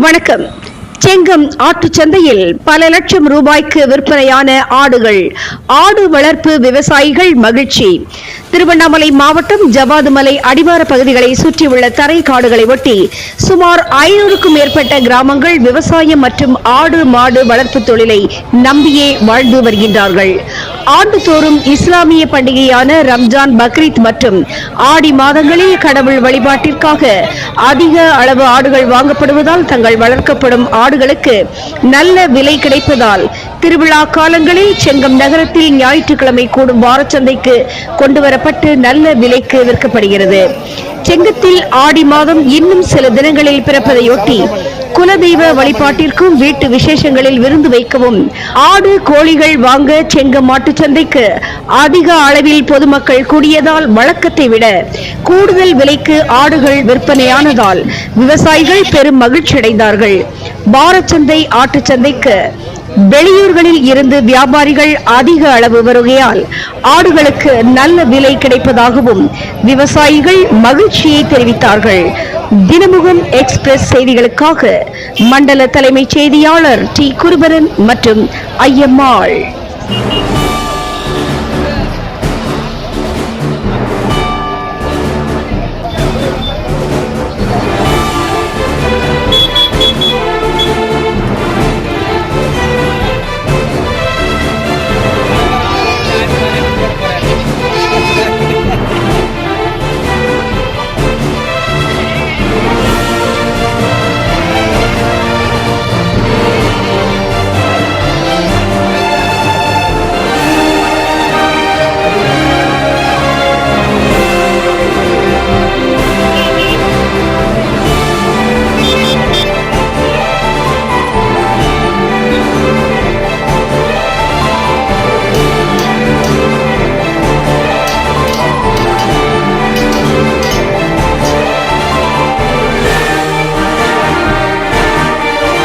வணக்கம். செங்கம் ஆட்டு சந்தையில் பல லட்சம் ரூபாய்க்கு விற்பனையான ஆடுகள். ஆடு வளர்ப்பு விவசாயிகள் மகிழ்ச்சி. திருவண்ணாமலை மாவட்டம் ஜவாதுமலை அடிவார பகுதிகளை சுற்றியுள்ள தரை காடுகளை ஒட்டி சுமார் ஐநூறுக்கும் மேற்பட்ட கிராமங்கள் விவசாயம் மற்றும் ஆடு மாடு வளர்ப்பு தொழிலை நம்பியே வாழ்ந்து வருகின்றார்கள். ஆண்டுதோறும் இஸ்லாமிய பண்டிகையான ரம்ஜான் பக்ரீத் மற்றும் ஆடி மாதங்களில் கடவுள் வழிபாட்டிற்காக அதிக அளவு ஆடுகள் வாங்கப்படுவதால் தங்கள் வளர்க்கப்படும் ஆடுகளுக்கு நல்ல விலை கிடைப்பதால் திருவிழா காலங்களில் செங்கம் நகரத்தில் ஞாயிற்றுக்கிழமை கூடும் வாரச்சந்தைக்கு கொண்டுவர வரப்பட்டு நல்ல விலைக்கு விற்கப்படுகிறது. செங்கத்தில் ஆடி மாதம் இன்னும் சில தினங்களில் பிறப்பதையொட்டி குலதெய்வ வழிபாட்டிற்கும் வீட்டு விசேஷங்களில் விருந்து வைக்கவும். ஆடு கோழிகள் வாங்க செங்கம் மாட்டுச் சந்தைக்கு அதிக அளவில் பொதுமக்கள் கூடியதால் வழக்கத்தை விட கூடுதல் விலைக்கு ஆடுகள் விற்பனையானதால் விவசாயிகள் பெரும் மகிழ்ச்சி அடைந்தார்கள் பாரச்சந்தை ஆட்டுச் சந்தைக்கு வெளியூர்களில் இருந்து வியாபாரிகள் அதிக அளவு வருகையால் ஆடுகளுக்கு நல்ல விலை கிடைப்பதாகவும் விவசாயிகள் மகிழ்ச்சியை தெரிவித்தார்கள். தினமுகம் எக்ஸ்பிரஸ் செய்திகளுக்காக மண்டல தலைமைச் செய்தியாளர் டி குருபரன் மற்றும் ஐயம்மாள்.